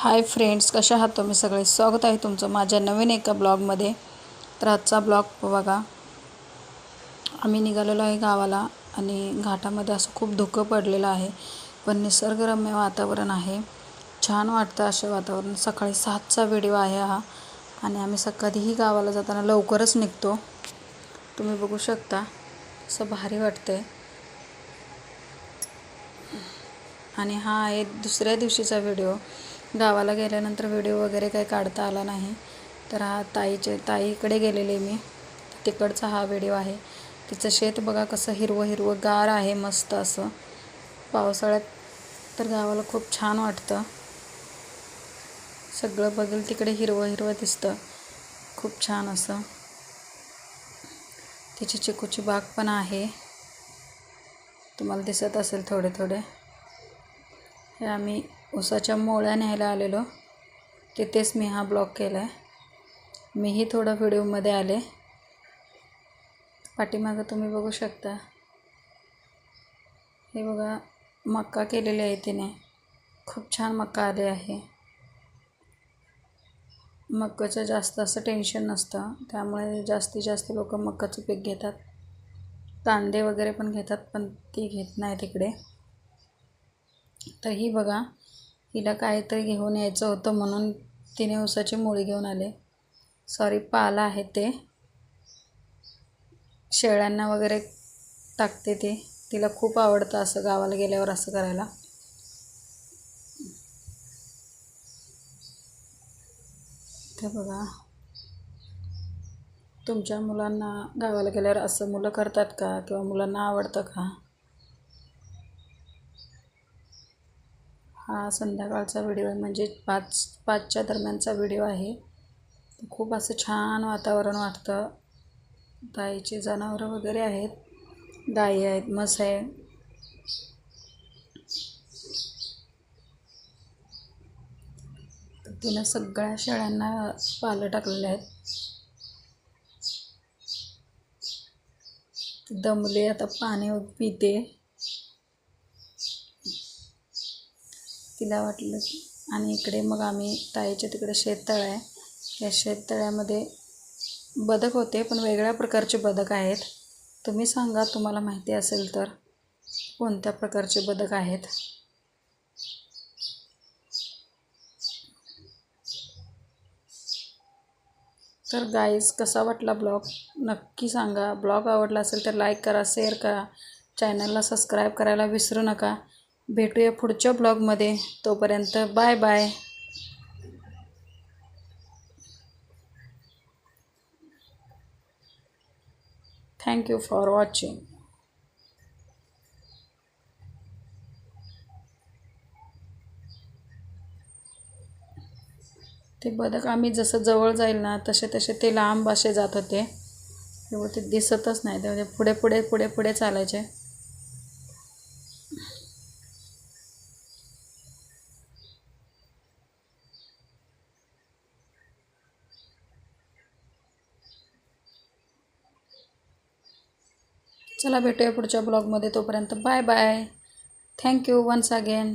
Hi friends कशा आहात तुम्ही सगळे? स्वागत आहे तुमचं माझ्या नवीन एका ब्लॉगमध्ये. तर आजचा ब्लॉग बघा आम्ही निघालेलो आहे गावाला आणि घाटामध्ये असं खूप धुकं पडलेलं आहे. पण निसर्गरम्य वातावरण आहे. छान वाटतं असे वातावरण. सकाळी सातचा व्हिडिओ आहे हा आणि आम्ही स कधीही गावाला जाताना लवकरच निघतो. तुम्ही बघू शकता असं भारी वाटतं आहे आणि हा आहे दुसऱ्या दिवशीचा व्हिडिओ. गावाला गेल्यानंतर व्हिडिओ वगैरे काही काढता आला नाही. तर हा ताईचे ताईकडे गेलेले मी. तिकडचा हा व्हिडिओ आहे. तिचं शेत बघा कसं हिरवं हिरवं गार आहे मस्त असं. पावसाळ्यात तर गावाला खूप छान वाटतं. सगळं बघेल तिकडे हिरवं हिरवं दिसतं. खूप छान असं. तिची चिकूची बाग पण आहे. तुम्हाला दिसत असेल थोडे थोडे. हे आम्ही उसाच्या मोळ्या न्यायला आलेलो. तिथेच मी हा ब्लॉग केला आहे मीही थोडं व्हिडिओमध्ये आले. पाठीमागं तुम्ही बघू शकता. हे बघा मक्का केलेली आहे तिने. खूप छान मक्का आले आहे. मक्काचं जास्त असं टेन्शन नसतं. त्यामुळे जास्तीत जास्त लोक मक्काचं पीक घेतात. कांदे वगैरे पण घेतात पण ती घेत नाही तिकडे. तर ही बघा हिला काहीतरी घेऊन यायचं होतं म्हणून तिने उसाची मुळी घेऊन आले. सॉरी पाला आहे ते. शेळ्यांना वगैरे टाकते ते. तिला खूप आवडतं असं गावाला गेल्यावर असं करायला. ते बघा तुमच्या मुलांना गावाला गेल्यावर असं मुलं करतात का? किंवा मुलांना आवडतं का? हा संध्याकाळचा व्हिडिओ आहे. म्हणजे पाच पाचच्या दरम्यानचा व्हिडिओ आहे. खूप असं छान वातावरण वाटतं. गाईचे जनावरं वगैरे आहेत. गाई आहेत म्हस आहे. तिनं सगळ्या शेळ्यांना पालं टाकलेले आहेत. दमले आता पाणी पिते. तिला वाटलं आणि इकडे मग आम्ही ताईच्या तिकडे शेततळ आहे. त्या शेततळ्यामध्ये बदक होते पण वेगळ्या प्रकारचे बदक आहेत. तुम्ही सांगा तुम्हाला माहिती असेल तर कोणत्या प्रकारचे बदक आहेत? तर गाईज कसा वाटला ब्लॉग? नक्की सांगा. ब्लॉग आवडला असेल तर लाईक करा शेअर करा. चॅनलला सबस्क्राईब करायला विसरू नका. भेटूया पुढच्या ब्लॉगमध्ये. तोपर्यंत bye bye. Thank you for watching ते बदक आम्ही जसं जवळ जाईल ना तसे तसे ते लांब असे जात होते. तेव्हा ते दिसतच नाही. त्यामध्ये म्हणजे पुढे पुढे पुढे पुढे चालायचे. चला भेटूया पुढच्या ब्लॉगमध्ये. तोपर्यंत bye bye. Thank you once again